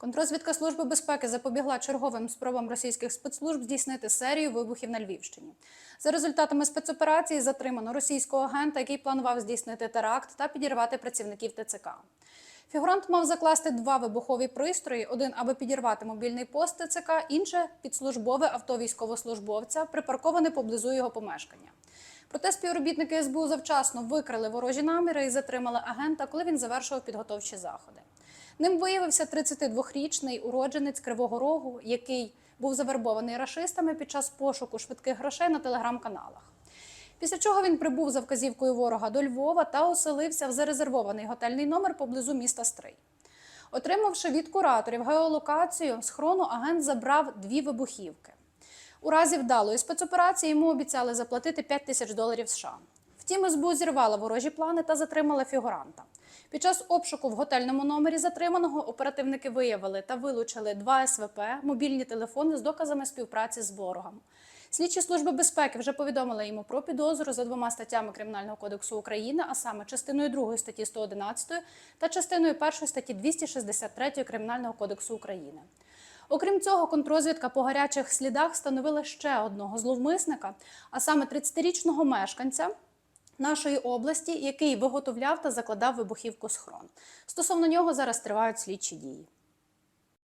Контрозвідка Служби безпеки запобігла черговим спробам російських спецслужб здійснити серію вибухів на Львівщині. За результатами спецоперації затримано російського агента, який планував здійснити теракт та підірвати працівників ТЦК. Фігурант мав закласти два вибухові пристрої: один, аби підірвати мобільний пост ТЦК, інше під службове авто військовослужбовця, припарковане поблизу його помешкання. Проте співробітники СБУ завчасно викрили ворожі наміри і затримали агента, коли він завершував підготовчі заходи. Ним виявився 32-річний уродженець Кривого Рогу, який був завербований рашистами під час пошуку швидких грошей на телеграм-каналах. Після чого він прибув за вказівкою ворога до Львова та оселився в зарезервований готельний номер поблизу міста Стрий. Отримавши від кураторів геолокацію, з хрону агент забрав дві вибухівки. У разі вдалої спецоперації йому обіцяли заплатити 5 тисяч доларів США. Втім, СБУ зірвала ворожі плани та затримала фігуранта. Під час обшуку в готельному номері затриманого оперативники виявили та вилучили два СВП, мобільні телефони з доказами співпраці з ворогом. Слідчі служби безпеки вже повідомили йому про підозру за двома статтями Кримінального кодексу України, а саме частиною 2 статті 111 та частиною 1 статті 263 Кримінального кодексу України. Окрім цього, контрозвідка по гарячих слідах встановила ще одного зловмисника, а саме 30-річного мешканця нашої області, який виготовляв та закладав вибухівку схрон. Стосовно нього зараз тривають слідчі дії.